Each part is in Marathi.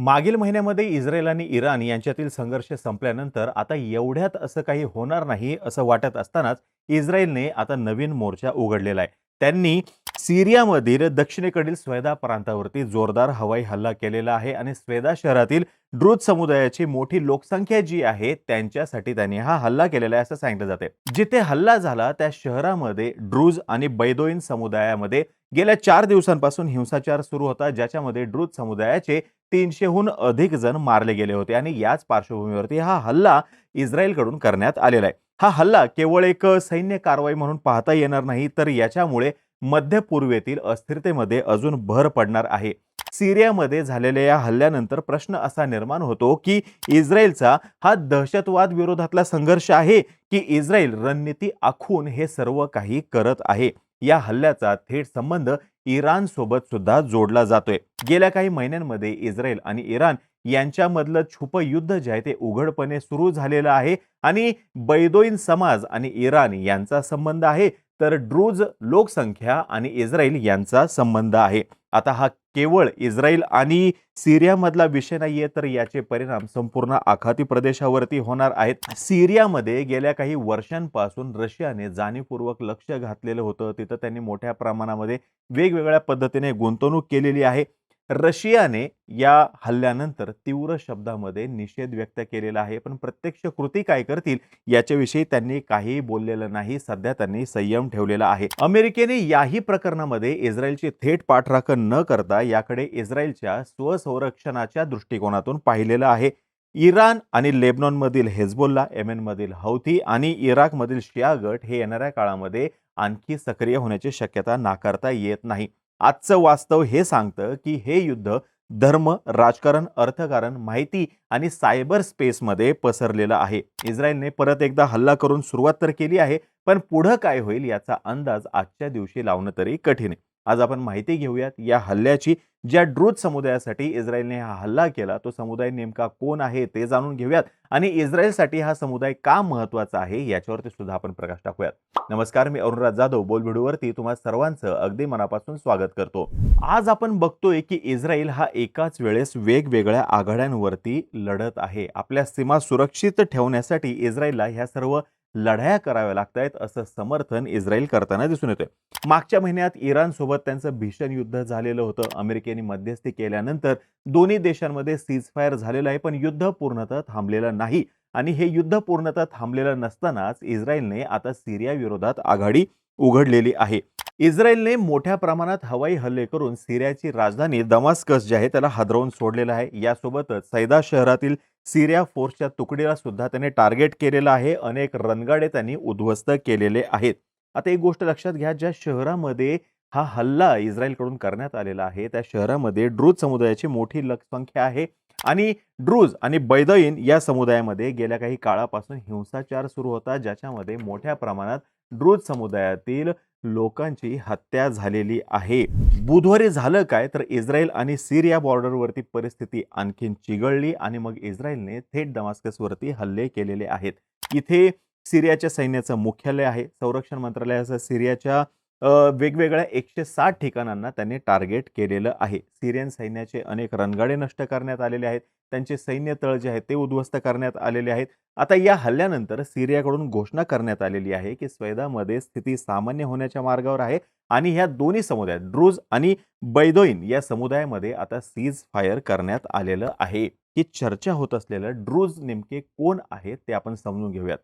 मागील महिन्यामध्ये इस्रायल आणि इराण यांच्यातील संघर्ष संपल्यानंतर आता एवढ्यात असं काही होणार नाही असं वाटत असतानाच इस्रायलने आता नवीन मोर्चा उघडलेला आहे. त्यांनी सिरियामधील दक्षिणेकडील स्वेदा प्रांतावरती जोरदार हवाई हल्ला केलेला आहे आणि स्वेदा शहरातील ड्रुज समुदायाची मोठी लोकसंख्या जी आहे त्यांच्यासाठी त्यांनी हा हल्ला केलेला आहे असं सांगितलं जाते. जिथे हल्ला झाला त्या शहरामध्ये ड्रूज आणि बैदोईन समुदायामध्ये गेल्या चार दिवसांपासून हिंसाचार सुरू होता ज्याच्यामध्ये ड्रूज समुदायाचे तीनशेहून अधिक जण मारले गेले होते आणि याच पार्श्वभूमीवरती हा हल्ला इस्रायलकडून करण्यात आलेला आहे. हा हल्ला केवळ एक सैन्य कारवाई म्हणून पाहता येणार नाही तर याच्यामुळे मध्य पूर्वेतील अस्थिरतेमध्ये अजून भर पडणार आहे. सिरियामध्ये झालेल्या या हल्ल्यानंतर प्रश्न असा निर्माण होतो की इस्रायलचा हा दहशतवाद विरोधातला संघर्ष आहे की इस्रायल रणनीती आखून हे सर्व काही करत आहे? या हल्ल्याचा थेट संबंध इराण सोबत सुद्धा जोडला जातोय. गेल्या काही महिन्यांमध्ये इस्रायल आणि इराण यांच्यामधलं छुप युद्ध जे आहे ते उघडपणे सुरू झालेलं आहे आणि बैदोईन समाज आणि इराण यांचा संबंध आहे. तर ड्रूज लोकसंख्या आणि इस्रायल यांचा संबंध आहे. आता हा केवळ इस्रायल आणि सिरियामधला विषय नाहीये तर याचे परिणाम संपूर्ण आखाती प्रदेशावरती होणार आहेत. सिरियामध्ये गेल्या काही वर्षांपासून रशियाने जाणीवपूर्वक लक्ष घातलेलं होतं. तिथं त्यांनी मोठ्या प्रमाणामध्ये वेगवेगळ्या पद्धतीने गुंतवणूक केलेली आहे. रशियाने या हल्ल्यानंतर तीव्र शब्दामध्ये निषेध व्यक्त केलेला आहे. पण प्रत्यक्ष कृती काय करतील याच्याविषयी त्यांनी काहीही बोललेलं नाही. सध्या त्यांनी संयम ठेवलेला आहे. अमेरिकेने याही प्रकरणामध्ये इस्रायलची थेट पाठराखण न करता याकडे इस्रायलच्या स्वसंरक्षणाच्या दृष्टिकोनातून पाहिलेलं आहे. इराण आणि लेबनॉनमधील हेझबोल्ला एमेनमधील हौथी आणि इराकमधील शिया गट हे येणाऱ्या काळामध्ये आणखी सक्रिय होण्याची शक्यता नाकारता येत नाही. आजचं वास्तव हे सांगतं की हे युद्ध धर्म राजकारण अर्थकारण माहिती आणि सायबर स्पेसमध्ये पसरलेलं आहे. इस्रायलने परत एकदा हल्ला करून सुरुवात तर केली आहे पण पुढं काय होईल याचा अंदाज आजच्या दिवशी लावणं तरी कठीण आहे. आज आपण माहिती घेऊयात या हल्ल्याची ज्या ड्रूज समुदायासाठी इस्रायलने हा हल्ला केला तो समुदाय नेमका कोण आहे ते जाणून घेऊयात आणि इस्रायलसाठी हा समुदाय का महत्त्वाचा आहे याच्यावरती सुद्धा आपण प्रकाश टाकूयात. नमस्कार मी अरुणराज जाधव बोल व्हिडिओवरती तुम्हा सर्वांचं अगदी मनापासून स्वागत करतो. आज आपण बघतोय की इस्रायल हा एकाच वेळेस वेगवेगळ्या आघाड्यांवरती लढत आहे. आपल्या सीमा सुरक्षित ठेवण्यासाठी इस्रायलला ह्या सर्व लढाया कराव्या लागत आहेत असं समर्थन इस्रायल करताना दिसून येतोय. मागच्या महिन्यात इराणसोबत त्यांचं भीषण युद्ध झालेलं होतं. अमेरिकेने मध्यस्थी केल्यानंतर दोन्ही देशांमध्ये सीजफायर झालेलं आहे पण युद्ध पूर्णतः थांबलेलं नाही. आणि हे युद्ध पूर्णतः थांबलेलं नसतानाच इस्रायलने आता सिरिया विरोधात आघाडी उघडलेली आहे. इस्रायलने मोठ्या प्रमाणात हवाई हल्ले करून सिरियाची राजधानी दमास्कस जे आहे त्याला हादरवून सोडलेलं आहे. यासोबतच सैदा शहरातील सिरिया फोर्सच्या तुकडीला सुद्धा त्याने टार्गेट केलेलं आहे. अनेक रणगाडे त्यांनी उद्ध्वस्त केलेले आहेत. आता एक गोष्ट लक्षात घ्या ज्या शहरामध्ये हा हल्ला इस्रायलकडून करण्यात आलेला आहे त्या शहरामध्ये ड्रूज समुदायाची मोठी लोकसंख्या आहे. आणि ड्रूज आणि बैदईन या समुदायामध्ये गेल्या काही काळापासून हिंसाचार सुरू होता ज्याच्यामध्ये मोठ्या प्रमाणात ड्रूज समुदायातील लोकांची हत्या झालेली आहे. बुधवारी झालं काय तर इस्रायल आणि सिरिया बॉर्डरवरती परिस्थिती आणखीन चिघळली आणि मग इस्रायलने थेट दमास्कसवरती हल्ले केलेले आहेत. इथे सिरियाच्या सैन्याचं मुख्यालय आहे. संरक्षण मंत्रालयाचं सिरियाच्या वेगवेगळ्या एकशे साठ ठिकाणांना त्यांनी टार्गेट केलेलं आहे. सिरियन सैन्याचे अनेक रणगाडे नष्ट करण्यात आलेले आहेत. त्यांचे सैन्य तळ जे आहेत ते उद्ध्वस्त करण्यात आलेले आहेत. आता या हल्ल्यानंतर सिरियाकडून घोषणा करण्यात आलेली आहे की स्वेदामध्ये स्थिती सामान्य होण्याच्या मार्गावर आहे आणि ह्या दोन्ही समुदायात ड्रूज आणि बैदोईन या समुदायामध्ये आता सीज फायर करण्यात आलेलं आहे. ही चर्चा होत असलेलं ड्रूज नेमके कोण आहेत ते आपण समजून घेऊयात.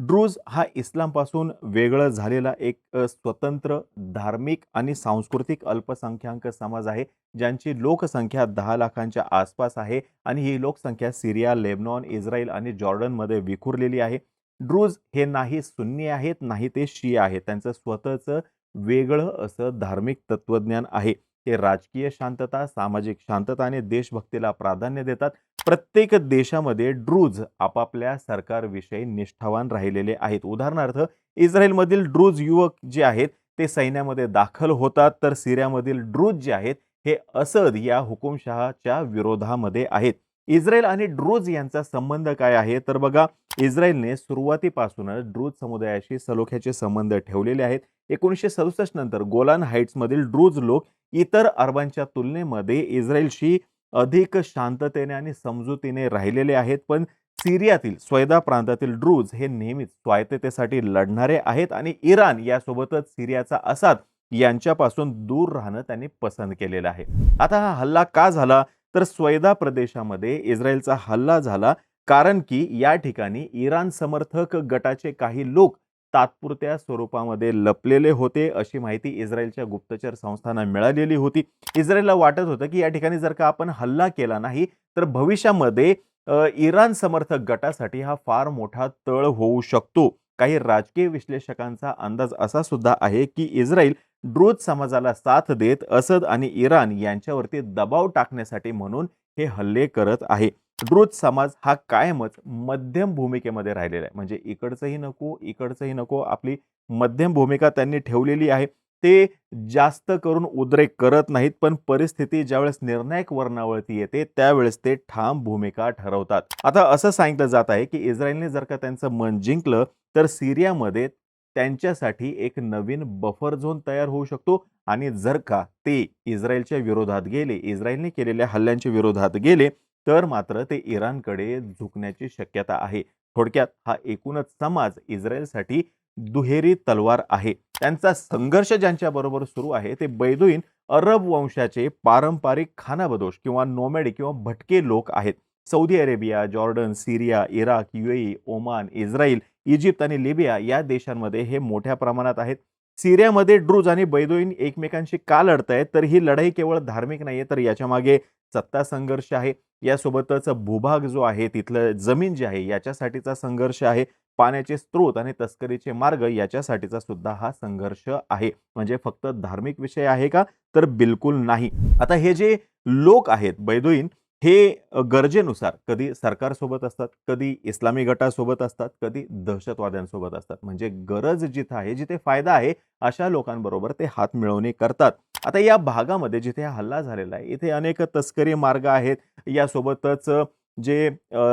ड्रूज हा इस्लामपासून वेगळं झालेला एक स्वतंत्र धार्मिक आणि सांस्कृतिक अल्पसंख्याक समाज आहे ज्यांची लोकसंख्या दहा लाखांच्या आसपास आहे आणि ही लोकसंख्या सिरिया लेबनॉन इस्रायल आणि जॉर्डनमध्ये विखुरलेली आहे. ड्रूज हे नाही सुन्नी आहेत नाही ते शिया आहेत. त्यांचं स्वतःचं वेगळं असं धार्मिक तत्वज्ञान आहे. ते राजकीय शांतता सामाजिक शांतता आणि देशभक्तीला प्राधान्य देतात. प्रत्येक देशामध्ये ड्रूज आपापल्या सरकारविषयी निष्ठावान राहिलेले आहेत. उदाहरणार्थ इस्रायलमधील ड्रूज युवक जे आहेत ते सैन्यामध्ये दाखल होतात तर सिरियामधील ड्रूज जे आहेत हे असद या हुकुमशहाच्या विरोधामध्ये आहेत. इस्रायल आणि ड्रूज यांचा संबंध काय आहे? तर बघा इस्रायलने सुरुवातीपासूनच ड्रूज समुदायाशी सलोख्याचे संबंध ठेवलेले आहेत. एकोणीसशे सदुसष्ट नंतर गोलान हाईट्समधील ड्रूज लोक इतर अरबांच्या तुलनेमध्ये इस्रायलशी अधिक शांततेने आणि समजुतीने राहिलेले आहेत. पण सिरियातील स्वयदा प्रांतातील ड्रूज हे नेहमीच स्वायत्ततेसाठी लढणारे आहेत आणि इराण यासोबतच सिरियाचा असाद यांच्यापासून दूर राहणं त्यांनी पसंत केलेलं आहे. आता हा हल्ला का झाला? तर स्वैदा प्रदेशामध्ये इस्रायलचा हल्ला झाला कारण की या ठिकाणी इराण समर्थक गटाचे काही लोक तात्पुरत्या स्वरूपामध्ये लपलेले होते अशी माहिती इस्रायलच्या गुप्तचर संस्थांना मिळालेली होती. इस्रायलला वाटत होतं की या ठिकाणी जर का आपण हल्ला केला नाही तर भविष्यामध्ये इराण समर्थक गटासाठी हा फार मोठा तळ होऊ शकतो. काही राजकीय विश्लेषकांचा अंदाज असा सुद्धा आहे की इस्रायल ड्रूज समाजाला साथ देत असद आणि इराण यांच्यावरती दबाव टाकण्यासाठी म्हणून हे हल्ले करत आहे. ड्रूज समाज हा कायमच मध्यम भूमिकेमध्ये राहिलेला आहे. म्हणजे इकडचंही नको इकडचंही नको आपली मध्यम भूमिका त्यांनी ठेवलेली आहे. ते जास्त करून उद्रेक करत नाहीत पण परिस्थिती ज्यावेळेस निर्णायक वर्णावरती येते त्यावेळेस ते ठाम भूमिका ठरवतात. आता असं सांगितलं जात आहे की इस्रायलने जर का त्यांचं मन जिंकलं तर सिरियामध्ये त्यांच्यासाठी एक नवीन बफर झोन तयार होऊ शकतो. आणि जर का ते इस्रायलच्या विरोधात गेले इस्रायलने केलेल्या हल्ल्यांच्या विरोधात गेले तर मात्र ते इराणकडे झुकण्याची शक्यता आहे. थोडक्यात हा एकूणच समाज इस्रायलसाठी दुहेरी तलवार आहे. त्यांचा संघर्ष ज्यांच्याबरोबर सुरू आहे ते बैदुईन अरब वंशाचे पारंपरिक खानाबदोश किंवा नोमॅडी किंवा भटके लोक आहेत. Saudi Arabia Jordan Syria Iraq UAE Oman Israel Egypt आणि लिबिया या देशांमध्ये हे मोठ्या प्रमाणात आहेत. सिरियामध्ये ड्रूज आणि बैदोईन एकमेकांशी का लढत आहेत तर ही लढाई केवळ धार्मिक नाही आहे तर याच्या मागे सत्ता संघर्ष आहे. यासोबतच भूभाग जो आहे तिथलं जमीन जी आहे याच्यासाठीचा संघर्ष आहे. पाण्याचे स्रोत आणि तस्करीचे मार्ग याच्यासाठीचा सुद्धा हा संघर्ष आहे. म्हणजे फक्त धार्मिक विषय आहे का? तर बिलकुल नाही. आता हे जे लोक आहेत बैदोईन हे गरजेनुसार कधी सरकारसोबत असतात कधी इस्लामी गटासोबत असतात कधी दहशतवाद्यांसोबत असतात. म्हणजे गरज जिथं आहे जिथे फायदा आहे अशा लोकांबरोबर ते हात मिळवणी करतात. आता या भागामध्ये जिथे हा हल्ला झालेला आहे इथे अनेक तस्करी मार्ग आहेत. यासोबतच जे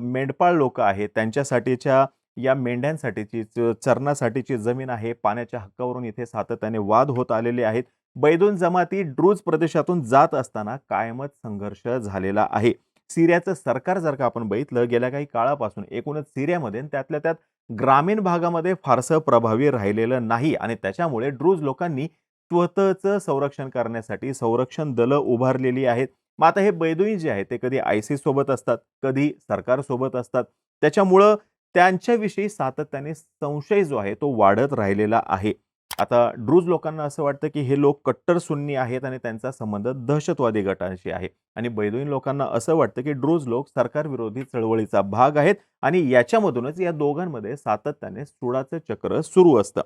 मेंढपाळ लोक आहेत त्यांच्यासाठीच्या या मेंढ्यांसाठीची च- चरणासाठीची जमीन आहे. पाण्याच्या हक्कावरून इथे सातत्याने वाद होत आलेले आहेत. बैदून जमाती ड्रूज प्रदेशातून जात असताना कायमच संघर्ष झालेला आहे. सिरियाचं सरकार जर का आपण बघितलं गेल्या काही काळापासून एकूणच सिरियामध्ये आणि त्यातल्या त्यात ग्रामीण भागामध्ये फारसं प्रभावी राहिलेलं नाही आणि त्याच्यामुळे ड्रूज लोकांनी स्वतःचं संरक्षण करण्यासाठी संरक्षण दलं उभारलेली आहेत. मग आता हे बैदुईन जे आहेत ते कधी आयसी सोबत असतात कधी सरकारसोबत असतात. त्याच्यामुळं त्यांच्याविषयी सातत्याने संशय जो आहे तो वाढत राहिलेला आहे. आता ड्रूज लोकांना असं वाटतं की हे लोक कट्टर सुन्नी आहेत आणि त्यांचा संबंध दहशतवादी गटांशी आहे. आणि बैदुईन लोकांना असं वाटतं की ड्रूज लोक सरकारविरोधी चळवळीचा भाग आहेत आणि याच्यामधूनच या दोघांमध्ये सातत्याने सुडाचं चक्र सुरू असतं.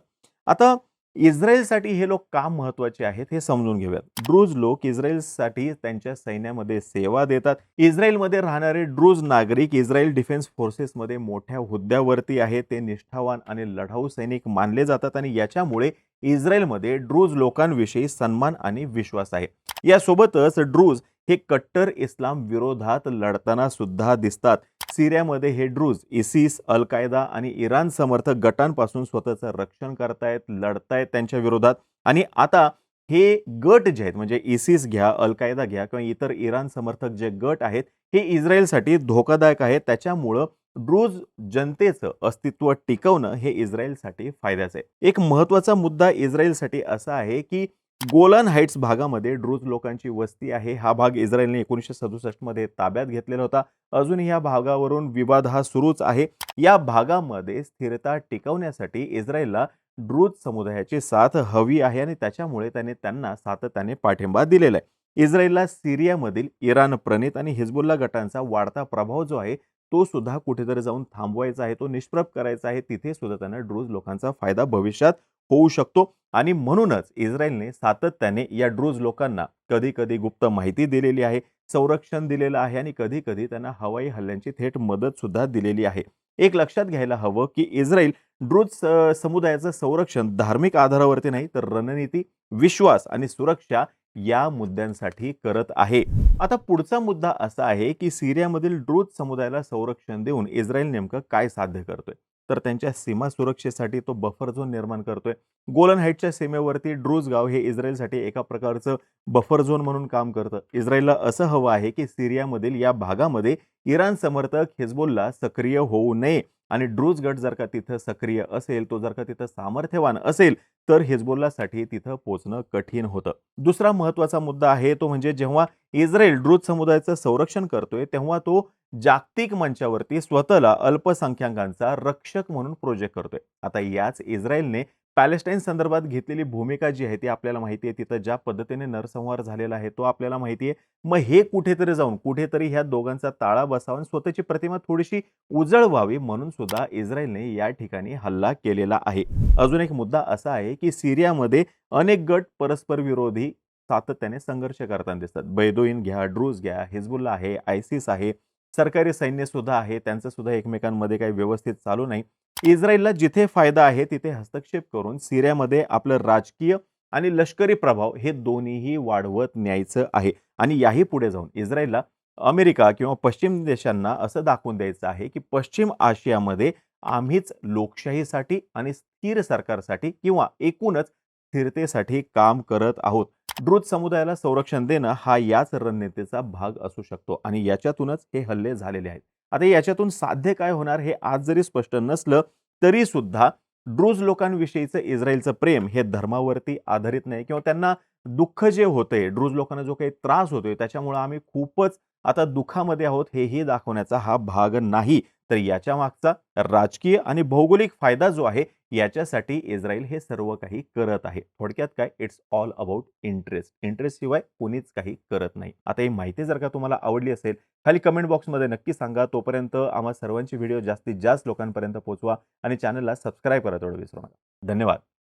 आता इस्रायलसाठी हे लोक का महत्त्वाचे आहेत हे समजून घेऊयात. ड्रूज लोक इस्रायलसाठी त्यांच्या सैन्यामध्ये सेवा देतात. इस्रायलमध्ये राहणारे ड्रूज नागरिक इस्रायल डिफेन्स फोर्सेसमध्ये मोठ्या हुद्द्यावरती आहेत. ते निष्ठावान आणि लढाऊ सैनिक मानले जातात आणि याच्यामुळे इस्रायलमध्ये ड्रूज लोकांविषयी सन्मान आणि विश्वास आहे. यासोबतच ड्रूज हे कट्टर इस्लाम विरोधात लढताना सुद्धा दिसतात. सिरियामध्ये हे ड्रूज इसिस अल कायदा आणि इराण समर्थक गटांपासून स्वतःचं रक्षण करतायत लढतायत त्यांच्या विरोधात. आणि आता हे गट जे आहेत म्हणजे इसिस घ्या अल कायदा घ्या किंवा इतर इराण समर्थक जे गट आहेत हे इस्रायलसाठी धोकादायक आहेत त्याच्यामुळं ड्रूज जनतेचं अस्तित्व टिकवणं हे इस्रायलसाठी फायद्याचं आहे. एक महत्त्वाचा मुद्दा इस्रायलसाठी असा आहे की गोलन हाईट्स भागामध्ये ड्रूज लोकांची वस्ती आहे. हा भाग इस्रायलने एकोणीसशे सदुसष्टमध्ये ताब्यात घेतलेला होता. अजूनही या भागावरून विवाद हा सुरूच आहे. या भागामध्ये स्थिरता टिकवण्यासाठी इस्रायलला ड्रूज समुदायाची साथ हवी आहे आणि त्याच्यामुळे त्याने त्यांना सातत्याने पाठिंबा दिलेला आहे. इस्रायलला सिरियामधील इराण प्रणित आणि हिजबुल्ला गटांचा वाढता प्रभाव जो आहे तो सुद्धा कुठेतरी जाऊन थांबवायचा आहे तो निष्प्रभ करायचा आहे. तिथे सुद्धा त्यांना ड्रूज लोकांचा फायदा भविष्यात होऊ शकतो. आणि म्हणूनच इस्रायलने सातत्याने या ड्रूज लोकांना कधी कधी गुप्त माहिती दिलेली आहे संरक्षण दिलेलं आहे आणि कधी कधी त्यांना हवाई हल्ल्यांची थेट मदत सुद्धा दिलेली आहे. एक लक्षात घ्यायला हवं की इस्रायल ड्रूज समुदायाचं संरक्षण धार्मिक आधारावरती नाही तर रणनीती विश्वास आणि सुरक्षा या मुद्द्यांसाठी करत आहे. आता पुढचा मुद्दा असा आहे की सिरियामधील ड्रूज समुदायाला संरक्षण देऊन इस्रायल नेमकं काय साध्य करतोय? तर त्यांच्या सीमा सुरक्षेसाठी तो बफर झोन निर्माण करतोय. गोलन हाईटच्या सीमेवरती ड्रूज गाव हे इस्रायलसाठी एका प्रकारचं बफर झोन म्हणून काम करतं. इस्रायलला असं हवं आहे की सिरियामधील या भागामध्ये इराण समर्थक हिजबुल्ला सक्रिय होऊ नये. आणि ड्रूज गट जर का तिथं सक्रिय असेल तो जर का तिथं सामर्थ्यवान असेल तर हिजबुल्लासाठी तिथं पोचणं कठीण होतं. दुसरा महत्त्वाचा मुद्दा आहे तो म्हणजे जेव्हा इस्रायल ड्रूज समुदायाचं संरक्षण करतोय तेव्हा तो जागतिक मंचावरती स्वतःला अल्पसंख्याकांचा रक्षक म्हणून प्रोजेक्ट करतोय. आता याच इस्रायलने पॅलेस्टाईन संदर्भात घेतलेली भूमिका जी आहे ती आपल्याला माहिती आहे तिथं ज्या पद्धतीने नरसंहार झालेला आहे तो आपल्याला माहिती आहे. मग हे कुठेतरी जाऊन कुठेतरी ह्या दोघांचा ताळा बसावा आणि स्वतःची प्रतिमा थोडीशी उजळ व्हावी म्हणून सुद्धा इस्रायलने या ठिकाणी हल्ला केलेला आहे. अजून एक मुद्दा असा आहे की सिरियामध्ये अनेक गट परस्पर विरोधी सातत्याने संघर्ष करताना दिसतात. बैदोईन घ्या ड्रूज घ्या हिजबुल्ला आहे आयसिस आहे सरकारी सैन्य सुद्धा आहे त्यांचं सुद्धा एकमेकांमध्ये काही व्यवस्थित चालू नाही. इस्रायलला जिथे फायदा आहे तिथे हस्तक्षेप करून सिरियामध्ये आपलं राजकीय आणि लष्करी प्रभाव हे दोन्हीही वाढवत न्यायचं आहे. आणि याही पुढे जाऊन इस्रायलला अमेरिका किंवा पश्चिम देशांना असं दाखवून द्यायचं आहे की पश्चिम आशियामध्ये आम्हीच लोकशाहीसाठी आणि स्थिर सरकारसाठी किंवा एकूणच स्थिरतेसाठी काम करत आहोत. द्रुत समुदायाला संरक्षण देणं हा याच रणनीतीचा भाग असू शकतो आणि याच्यातूनच हे हल्ले झालेले आहेत. आता याच्यातून साध्य काय होणार हे आज जरी स्पष्ट नसलं तरी सुद्धा ड्रूज लोकांविषयीचं इस्रायलचं प्रेम हे धर्मावरती आधारित नाही किंवा त्यांना दुःख जे होतंय ड्रूज लोकांना जो काही त्रास होतोय त्याच्यामुळे आम्ही खूपच आता दुःखामध्ये आहोत हेही दाखवण्याचा हा भाग नाही. तर याच्या मागचा राजकीय आणि भौगोलिक फायदा जो आहे याच्यासाठी इस्रायल हे सर्व काही करत आहे. थोडक्यात काय? It's all about interest interest शिवाय कोणीच काही करत नाही. आता ही माहिती जर का तुम्हाला आवडली असेल खाली कमेंट बॉक्समध्ये नक्की सांगा. तोपर्यंत आम्हा सर्वांची व्हिडिओ जास्तीत जास्त लोकांपर्यंत पोहोचवा आणि चॅनलला सबस्क्राईब करा तेवढं विसरू नका. धन्यवाद.